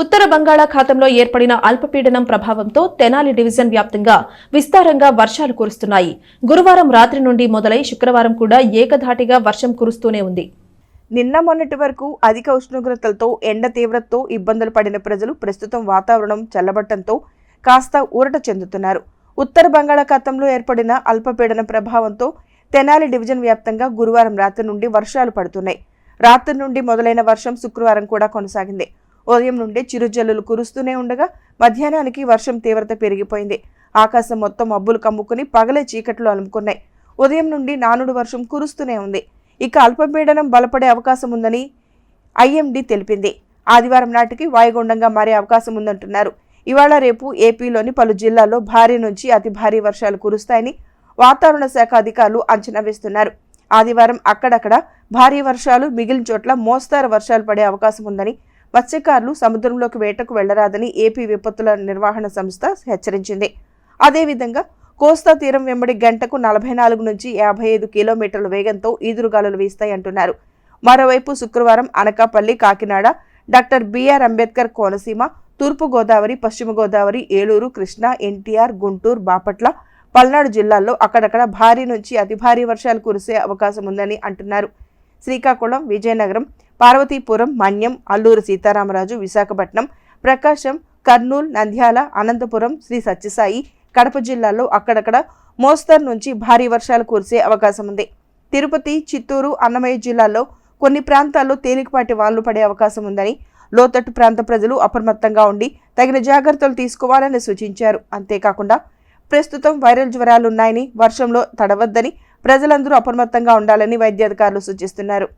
ఉత్తర బంగాళాఖాతంలో ఏర్పడిన అల్పపీడనం ప్రభావంతో తెనాలి డివిజన్ వ్యాప్తంగా విస్తారంగా వర్షాలు కురుస్తున్నాయి. గురువారం రాత్రి నుండి మొదలై శుక్రవారం కూడా ఏకధాటిగా వర్షం కురుస్తూనే ఉంది. నిన్న మొన్నటి వరకు అధిక ఉష్ణోగ్రతలతో ఎండ తీవ్రతతో ఇబ్బందులు పడిన ప్రజలు ప్రస్తుతం వాతావరణం చల్లబట్టంతో కాస్త ఊరట చెందుతున్నారు. ఉత్తర బంగాళాఖాతంలో ఏర్పడిన అల్పపీడన ప్రభావంతో తెనాలి డివిజన్ వ్యాప్తంగా గురువారం రాత్రి నుండి వర్షాలు పడుతున్నాయి. రాత్రి నుండి మొదలైన వర్షం శుక్రవారం కూడా కొనసాగింది. ఉదయం నుండే చిరుజల్లులు కురుస్తూనే ఉండగా మధ్యాహ్నానికి వర్షం తీవ్రత పెరిగిపోయింది. ఆకాశం మొత్తం మబ్బులు కమ్ముకుని పగలే చీకట్లు అలుముకున్నాయి. ఉదయం నుండి నానుడు వర్షం కురుస్తూనే ఉంది. ఇక అల్పపీడనం బలపడే అవకాశం ఉందని ఐఎండీ తెలిపింది. ఆదివారం నాటికి వాయుగుండంగా మారే అవకాశం ఉందంటున్నారు. ఇవాళ రేపు ఏపీలోని పలు జిల్లాల్లో భారీ నుంచి అతి భారీ వర్షాలు కురుస్తాయని వాతావరణ శాఖ అధికారులు అంచనా వేస్తున్నారు. ఆదివారం అక్కడక్కడ భారీ వర్షాలు మిగిలిన చోట్ల మోస్తారు వర్షాలు పడే అవకాశం ఉందని మత్స్యకారులు సముద్రంలోకి వేటకు వెళ్ళరాదని ఏపీ విపత్తుల నిర్వహణ సంస్థ హెచ్చరించింది. అదేవిధంగా కోస్తా తీరం వెంబడి గంటకు నలభై నాలుగు నుంచి యాభై ఐదు కిలోమీటర్ల వేగంతో ఈదురుగాలులు వీస్తాయంటున్నారు. మరోవైపు శుక్రవారం అనకాపల్లి కాకినాడ డాక్టర్ బిఆర్ అంబేద్కర్ కోనసీమ తూర్పు గోదావరి పశ్చిమ గోదావరి ఏలూరు కృష్ణా ఎన్టీఆర్ గుంటూరు బాపట్ల పల్నాడు జిల్లాల్లో అక్కడక్కడ భారీ నుంచి అతి భారీ వర్షాలు కురిసే అవకాశం ఉందని అంటున్నారు. శ్రీకాకుళం విజయనగరం పార్వతీపురం మన్యం అల్లూరు సీతారామరాజు విశాఖపట్నం ప్రకాశం కర్నూలు నంద్యాల అనంతపురం శ్రీ సత్యసాయి కడప జిల్లాల్లో అక్కడక్కడ మోస్తరు నుంచి భారీ వర్షాలు కురిసే అవకాశం ఉంది. తిరుపతి చిత్తూరు అన్నమయ్య జిల్లాల్లో కొన్ని ప్రాంతాల్లో తేలికపాటి వాళ్ళు పడే అవకాశం ఉందని లోతట్టు ప్రాంత ప్రజలు అప్రమత్తంగా ఉండి తగిన జాగ్రత్తలు తీసుకోవాలని సూచించారు. అంతేకాకుండా ప్రస్తుతం వైరల్ జ్వరాలున్నాయని వర్షంలో తడవద్దని ప్రజలందరూ అప్రమత్తంగా ఉండాలని వైద్యాధికారులు సూచిస్తున్నారు.